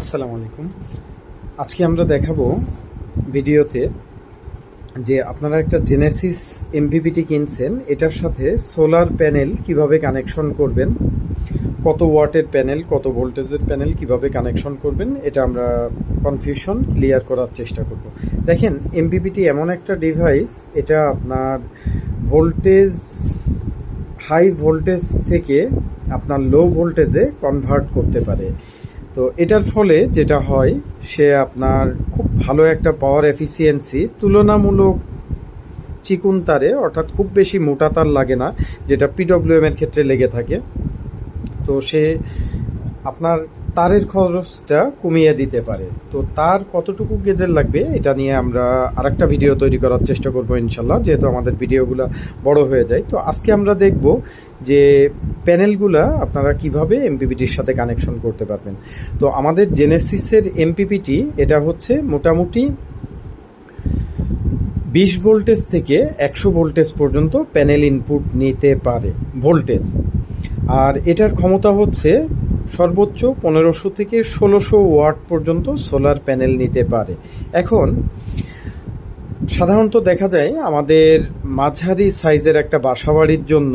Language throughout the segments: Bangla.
আসসালামু আলাইকুম। আজকে আমরা দেখাবো ভিডিওতে যে আপনারা একটা জেনেসিস এমপিপিটি কিনছেন, এটার সাথে সোলার প্যানেল কীভাবে কানেকশন করবেন, কত ওয়াটের প্যানেল কত ভোল্টেজের প্যানেল কীভাবে কানেকশন করবেন, এটা আমরা কনফিউশন ক্লিয়ার করার চেষ্টা করব। দেখেন এমপিপিটি এমন একটা ডিভাইস এটা আপনার ভোল্টেজ হাই ভোল্টেজ থেকে আপনার লো ভোল্টেজে কনভার্ট করতে পারে। তো এটার ফলে যেটা হয়, সে আপনার খুব ভালো একটা পাওয়ার এফিসিয়েন্সি তুলনামূলক চিকুন তারে, অর্থাৎ খুব বেশি মোটা তার লাগে না, যেটা পিডব্লিউএম এর ক্ষেত্রে লেগে থাকে। তো সে আপনার তারের খরচটা কমিয়ে দিতে পারে। তো তার কতটুকু গেজের লাগবে, এটা নিয়ে আমরা আরেকটা ভিডিও তৈরি করার চেষ্টা করব ইনশাল্লাহ, যেহেতু আমাদের ভিডিওগুলো বড় হয়ে যায়। তো আজকে আমরা দেখব যে প্যানেলগুলা আপনারা কীভাবে এমপিপিটির সাথে কানেকশন করতে পারবেন। তো আমাদের জেনেসিসের এমপিপিটি, এটা হচ্ছে মোটামুটি বিশ ভোল্টেজ থেকে একশো ভোল্টেজ পর্যন্ত প্যানেল ইনপুট নিতে পারে, ভোল্টেজ। আর এটার ক্ষমতা হচ্ছে সর্বোচ্চ পনেরোশো থেকে ষোলোশো ওয়াট পর্যন্ত সোলার প্যানেল নিতে পারে। এখন, সাধারণত দেখা যায় আমাদের মাঝারি সাইজের একটা বাসাবাড়ির জন্য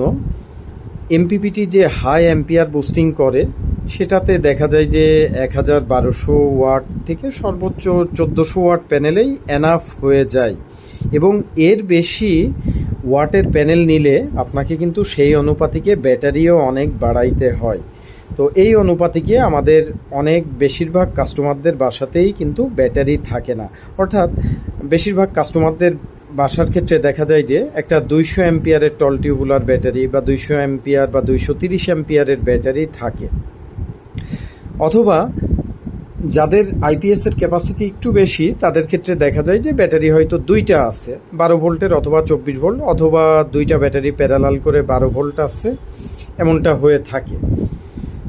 এমপিপিটি যে হাই অ্যাম্পিয়ার বুস্টিং করে, সেটাতে দেখা যায় যে এক হাজার বারোশো ওয়াট থেকে সর্বোচ্চ চোদ্দোশো ওয়াট প্যানেলেই এনাফ হয়ে যায়। এবং এর বেশি ওয়াটের প্যানেল নিলে আপনাকে কিন্তু সেই অনুপাতিকে ব্যাটারিও অনেক বাড়াইতে হয়। তো এই অনুপাতিকে আমাদের অনেক বেশিরভাগ কাস্টমারদের বাসাতেই কিন্তু ব্যাটারি থাকে না। অর্থাৎ বেশিরভাগ কাস্টমারদের বাসার ক্ষেত্রে দেখা যায় যে একটা দুইশো অ্যাম্পিয়ারের টল টিউবুলার ব্যাটারি বা দুইশো অ্যাম্পিয়ার বা দুইশো তিরিশ অ্যাম্পিয়ারের ব্যাটারি থাকে। অথবা যাদের আইপিএস এর ক্যাপাসিটি একটু বেশি, তাদের ক্ষেত্রে দেখা যায় যে ব্যাটারি হয়তো দুইটা আছে, বারো ভোল্টের অথবা চব্বিশ ভোল্ট, অথবা দুইটা ব্যাটারি প্যারালাল করে বারো ভোল্ট আছে, এমনটা হয়ে থাকে।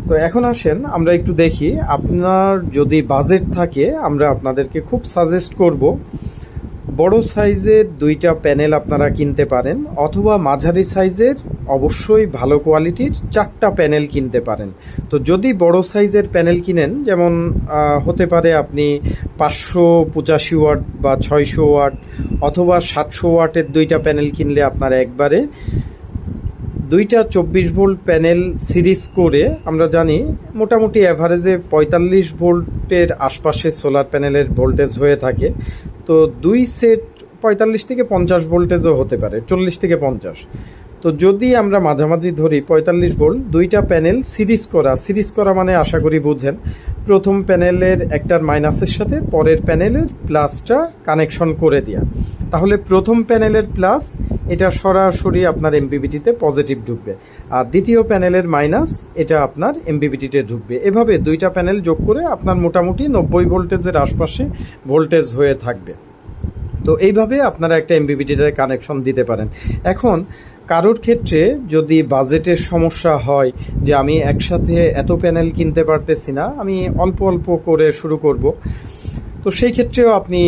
তো এখন আসেন, আমরা একটু দেখি, আপনার যদি বাজেট থাকে, আমরা আপনাদেরকে খুব সাজেস্ট করব, বড় সাইজের দুইটা প্যানেল আপনারা কিনতে পারেন, অথবা মাঝারি সাইজের অবশ্যই ভালো কোয়ালিটির চারটা প্যানেল কিনতে পারেন। তো যদি বড় সাইজের প্যানেল কিনেন, যেমন হতে পারে আপনি পাঁচশো পঁচাশি ওয়াট বা ছয়শো ওয়াট অথবা সাতশো ওয়াটের দুইটা প্যানেল কিনলে আপনার একবারে দুইটা চব্বিশ ভোল্ট প্যানেল সিরিজ করে আমরা জানি মোটামুটি অ্যাভারেজে পঁয়তাল্লিশ ভোল্টের আশপাশে সোলার প্যানেলের ভোল্টেজ হয়ে থাকে। তো দুই সেট পঁয়তাল্লিশ থেকে পঞ্চাশ ভোল্টেজও হতে পারে, চল্লিশ থেকে পঞ্চাশ। তো যদি আমরা মাঝামাঝি ধরি, পঁয়তাল্লিশ ভোল্ট, দুইটা প্যানেল সিরিজ করা। সিরিজ করা মানে আশা করি বুঝেন, প্রথম প্যানেলের একটার মাইনাসের সাথে পরের প্যানেলের প্লাসটা কানেকশন করে দেওয়া তাহলে প্রথম প্যানেলের প্লাস, এটা সরাসরি আপনার এমপিবিটিতে পজিটিভ ঢুকবে। আর দ্বিতীয় প্যানেলের মাইনাস, এটা আপনার এমপিবিটিতে ঢুকবে। এভাবে দুইটা প্যানেল যোগ করে আপনার মোটামুটি নব্বই ভোল্টেজের আশপাশে ভোল্টেজ হয়ে থাকবে। তো এইভাবে আপনারা একটা এমবিবিটিতে কানেকশন দিতে পারেন। এখন কারোর ক্ষেত্রে যদি বাজেটের সমস্যা হয় যে আমি একসাথে এত প্যানেল কিনতে পারতেছি না, আমি অল্প অল্প করে শুরু করব, তো সেই ক্ষেত্রেও আপনি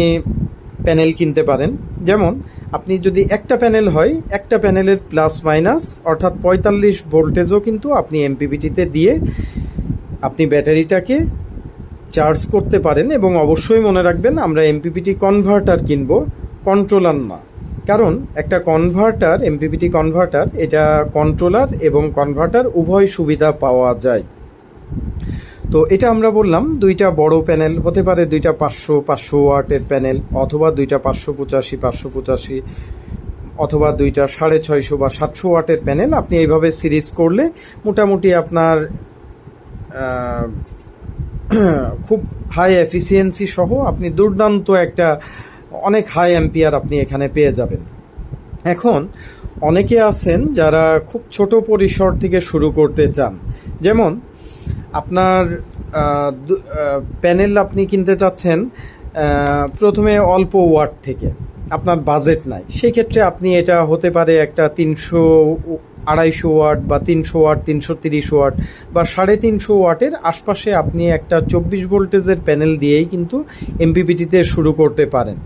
প্যানেল কিনতে পারেন। যেমন, আপনি যদি একটা প্যানেল হয়, একটা প্যানেলের প্লাস মাইনাস, অর্থাৎ পঁয়তাল্লিশ ভোল্টেজও কিন্তু আপনি এমপিবিটিতে দিয়ে আপনি ব্যাটারিটাকে চার্জ করতে পারেন এবং অবশ্যই মনে রাখবেন, আমরা এমপিপিটি কনভার্টার কিনব, কন্ট্রোলার না। কারণ একটা কনভার্টার এমপিপিটি কনভার্টার এটা কন্ট্রোলার এবং কনভার্টার উভয় সুবিধা পাওয়া যায়। তো এটা আমরা বললাম, দুইটা বড় প্যানেল হতে পারে, দুইটা পাঁচশো পাঁচশো ওয়াটের প্যানেল অথবা দুইটা পাঁচশো পঁচাশি পাঁচশো পঁচাশি, অথবা দুইটা সাড়ে ছয়শো বা সাতশো ওয়াটের প্যানেল আপনি এইভাবে সিরিজ করলে মোটামুটি আপনার খুব হাই এফিসিয়েন্সি সহ আপনি দুর্দান্ত একটা অনেক হাই অ্যাম্পিয়ার আপনি এখানে পেয়ে যাবেন। এখন অনেকে আছেন যারা খুব ছোট পরিসর থেকে শুরু করতে চান। যেমন আপনার প্যানেল আপনি কিনতে চাচ্ছেন প্রথমে অল্প ওয়াট থেকে। আপনার বাজেট নাই। সেই ক্ষেত্রে আপনি এটা হতে পারে একটা তিনশো আড়াইশো ওয়াট বা তিনশো ওয়াট, তিনশো তিরিশ ওয়াট বা সাড়ে তিনশো ওয়াটের আশপাশে আপনি একটা চব্বিশ ভোল্টেজের প্যানেল দিয়েই কিন্তু এমপিপিটিতে শুরু করতে পারেন।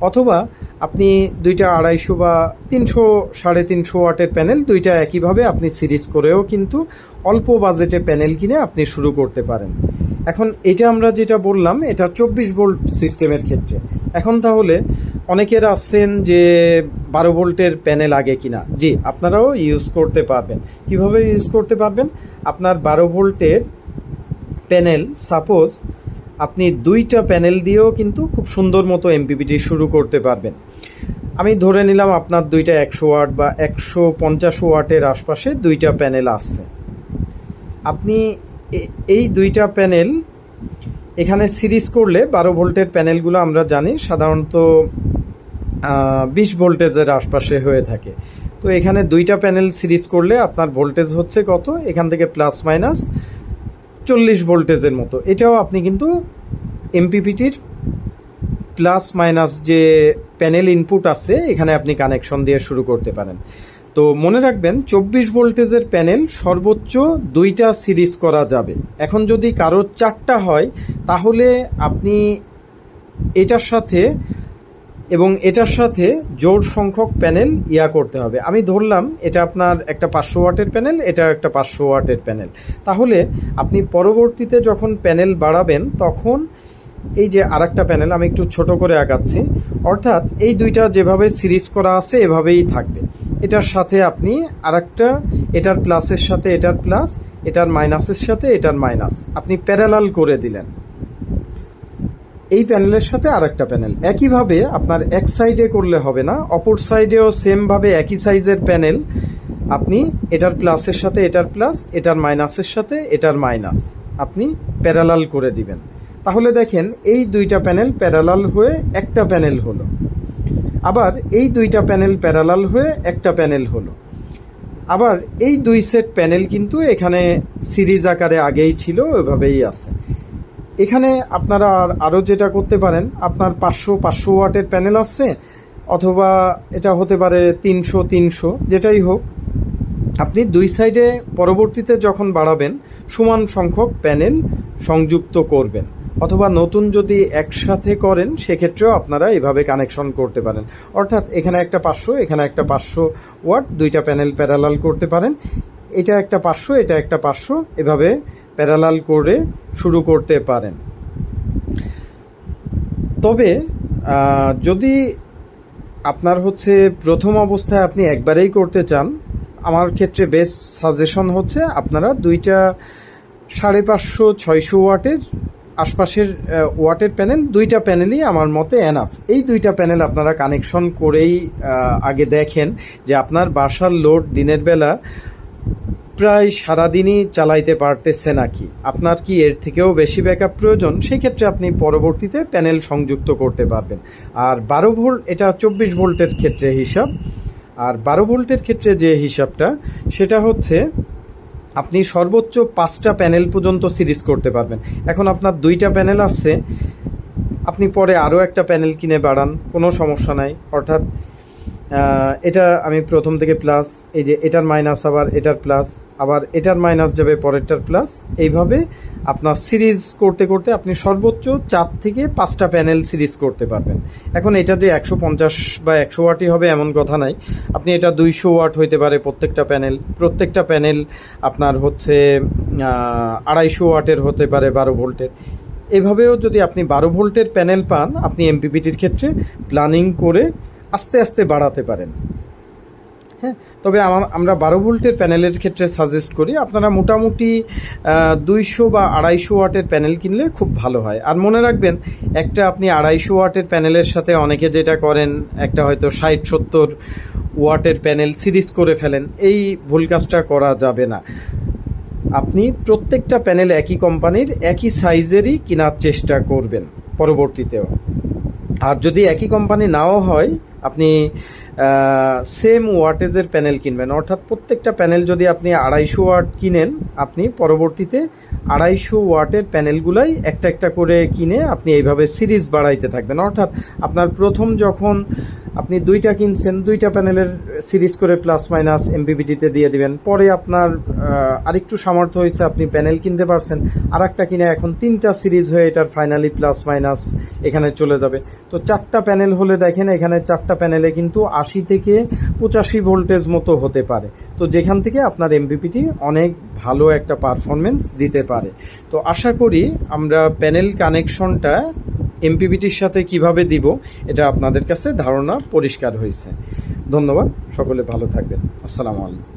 অথবা আপনি দুইটা আড়াইশো বা তিনশো, সাড়ে তিনশো ওয়াটের প্যানেল দুইটা একইভাবে আপনি সিরিজ করেও কিন্তু অল্প বাজেটে প্যানেল কিনে আপনি শুরু করতে পারেন। এখন এটা আমরা যেটা বললাম, এটা চব্বিশ ভোল্ট সিস্টেমের ক্ষেত্রে। এখন তাহলে অনেকের আসছেন যে বারো ভোল্টের প্যানেল আগে কিনা। জি, আপনারাও ইউজ করতে পারবেন। কীভাবে ইউজ করতে পারবেন? আপনার বারো ভোল্টের প্যানেল সাপোজ আপনি দুইটা প্যানেল দিয়েও কিন্তু খুব সুন্দর মতো এমপিপিটি শুরু করতে পারবেন। আমি ধরে নিলাম আপনার দুইটা একশো ওয়াট বা একশো পঞ্চাশ ওয়াটের আশপাশে দুইটা প্যানেল আসছে আপনি এই দুইটা প্যানেল এখানে সিরিজ করলে বারো ভোল্টের প্যানেলগুলো আমরা জানি, সাধারণত বিশ ভোল্টেজের আশপাশে হয়ে থাকে। তো এখানে দুইটা প্যানেল সিরিজ করলে আপনার ভোল্টেজ হচ্ছে কত? এখান থেকে প্লাস মাইনাস চল্লিশ ভোল্টেজের মতো। এটাও আপনি কিন্তু এমপিপিটির প্লাস মাইনাস যে প্যানেল ইনপুট আছে, এখানে আপনি কানেকশন দিয়ে শুরু করতে পারেন। তো মনে রাখবেন, চব্বিশ ভোল্টেজের প্যানেল সর্বোচ্চ দুইটা সিরিজ করা যাবে। এখন যদি কারোর চারটা হয়, তাহলে আপনি এটার সাথে এবং এটার সাথে জোর সংখ্যক প্যানেল ইয়া করতে হবে। আমি ধরলাম, এটা আপনার একটা পাঁচশো ওয়াটের প্যানেল, এটা একটা পাঁচশো ওয়াটের প্যানেল। তাহলে আপনি পরবর্তীতে যখন প্যানেল বাড়াবেন, তখন এই যে আরেকটা প্যানেল, আমি একটু ছোট করে আগাচ্ছি, অর্থাৎ এই দুইটা যেভাবে সিরিজ করা আছে, এভাবেই থাকবে। এটার সাথে আপনি আরেকটা, এটার প্লাসের সাথে এটার প্লাস এটার মাইনাসের সাথে এটার মাইনাস আপনি প্যারালাল করে দিলেন। এই প্যানেলের সাথে আরেকটা প্যানেল একইভাবে আপনার এক সাইডে করলে হবে না, অপর সাইডেও সেমভাবে একই সাইজের প্যানেল আপনি এটার প্লাসের সাথে এটার প্লাস এটার মাইনাসের সাথে এটার মাইনাস আপনি প্যারালাল করে দিবেন। তাহলে দেখেন, এই দুইটা প্যানেল প্যারালাল হয়ে একটা প্যানেল হলো। আবার এই দুইটা প্যানেল প্যারালাল হয়ে একটা প্যানেল হলো। আবার এই দুই সেট প্যানেল কিন্তু এখানে সিরিজ আকারে আগেই ছিল, ওইভাবেই আছে। এখানে আপনারা আর আরও যেটা করতে পারেন, আপনার পাঁচশো পাঁচশো ওয়াটের প্যানেল আছে, অথবা এটা হতে পারে তিনশো তিনশো, যেটাই হোক। আপনি দুই সাইডে পরবর্তীতে যখন বাড়াবেন, সমান সংখ্যক প্যানেল সংযুক্ত করবেন। অথবা নতুন যদি একসাথে করেন, সেক্ষেত্রেও আপনারা এভাবে কানেকশন করতে পারেন। অর্থাৎ এখানে একটা পাঁচশো, এখানে একটা পাঁচশো ওয়াট, দুইটা প্যানেল প্যারালাল করতে পারেন। এটা একটা পাঁচশো, এটা একটা পাঁচশো, এভাবে প্যারালাল করে শুরু করতে পারেন। তবে যদি আপনার হচ্ছে প্রথম অবস্থায় আপনি একবারেই করতে চান, আমার ক্ষেত্রে বেস্ট সাজেশন হচ্ছে আপনারা দুইটা সাড়ে পাঁচশো, ছয়শো ওয়াটের আশপাশের ওয়াটের প্যানেল দুইটা প্যানেলই আমার মতে এনাফ এই দুইটা প্যানেল আপনারা কানেকশন করেই আগে দেখেন যে আপনার বাসার লোড দিনের বেলা প্রায় সারাদিনই চালাইতে পারতেছে নাকি। আপনার কি এর থেকেও বেশি ব্যাকআপ প্রয়োজন? সেই ক্ষেত্রে আপনি পরবর্তীতে প্যানেল সংযুক্ত করতে পারবেন। আর বারো ভোল্ট, এটা চব্বিশ ভোল্টের ক্ষেত্রে হিসাব। আর বারো ভোল্টের ক্ষেত্রে যে হিসাবটা, সেটা হচ্ছে আপনি সর্বোচ্চ পাঁচটা প্যানেল পর্যন্ত সিরিজ করতে পারবেন। এখন আপনার দুইটা প্যানেল আছে। আপনি পরে আরও একটা প্যানেল কিনে বাড়ান, কোনো সমস্যা নাই। অর্থাৎ এটা আমি প্রথম থেকে প্লাস এই যে এটার মাইনাস আবার এটার প্লাস আবার এটার মাইনাস যাবে পরেরটার প্লাস এইভাবে আপনার সিরিজ করতে করতে আপনি সর্বোচ্চ চার থেকে পাঁচটা প্যানেল সিরিজ করতে পারবেন। এখন এটা যে একশো পঞ্চাশ বা একশো ওয়াটই হবে এমন কথা নাই। আপনি এটা দুইশো ওয়াট হইতে পারে প্রত্যেকটা প্যানেল প্রত্যেকটা প্যানেল আপনার হচ্ছে আড়াইশো ওয়াটের হতে পারে বারো ভোল্টের। এভাবেও যদি আপনি বারো ভোল্টের প্যানেল পান, আপনি এমপিপিটির ক্ষেত্রে প্ল্যানিং করে আস্তে আস্তে বাড়াতে পারেন। হ্যাঁ তবে আমার আমরা বারো ভোল্টের প্যানেলের ক্ষেত্রে সাজেস্ট করি, আপনারা মোটামুটি দুইশো বা আড়াইশো ওয়াটের প্যানেল কিনলে খুব ভালো হয়। আর মনে রাখবেন, একটা আপনি আড়াইশো ওয়াটের প্যানেলের সাথে অনেকে যেটা করেন, একটা হয়তো ষাট, সত্তর ওয়াটের প্যানেল সিরিজ করে ফেলেন, এই ভুল কাজটা করা যাবে না। আপনি প্রত্যেকটা প্যানেল একই কোম্পানির, একই সাইজেরই কেনার চেষ্টা করবেন পরবর্তীতেও। আর যদি একই কোম্পানি নাও হয় আপনি সেম ওয়াটেজের প্যানেল কিনবেন। অর্থাৎ প্রত্যেকটা প্যানেল যদি আপনি আড়াইশো ওয়াট কিনেন, আপনি পরবর্তীতে আড়াইশো ওয়াটের প্যানেলগুলাই একটা একটা করে কিনে আপনি এইভাবে সিরিজ বাড়াইতে থাকবেন। অর্থাৎ আপনার প্রথম যখন আপনি দুইটা কিনছেন, দুইটা প্যানেলের সিরিজ করে প্লাস মাইনাস এমবিবিটিতে দিয়ে দিবেন। পরে আপনার আরেকটু সামর্থ্য হয়েছে আপনি প্যানেল কিনতে পারছেন আর একটা কিনে এখন তিনটা সিরিজ হয়ে এটার ফাইনালি প্লাস মাইনাস এখানে চলে যাবে। তো চারটা প্যানেল হলে দেখেন, এখানে চারটা প্যানেলে কিন্তু আশি থেকে পঁচাশি ভোল্টেজ মতো হতে পারে। তো যেখান থেকে আপনার এমবিপিটি অনেক ভালো একটা পারফরমেন্স দিতে পারে। তো আশা করি আমরা প্যানেল কানেকশনটা এমপিবিটির সাথে কীভাবে দিব, এটা আপনাদের কাছে ধারণা পরিষ্কার হয়েছে। ধন্যবাদ, সকলে ভালো থাকবেন। আসসালামু আলাইকুম।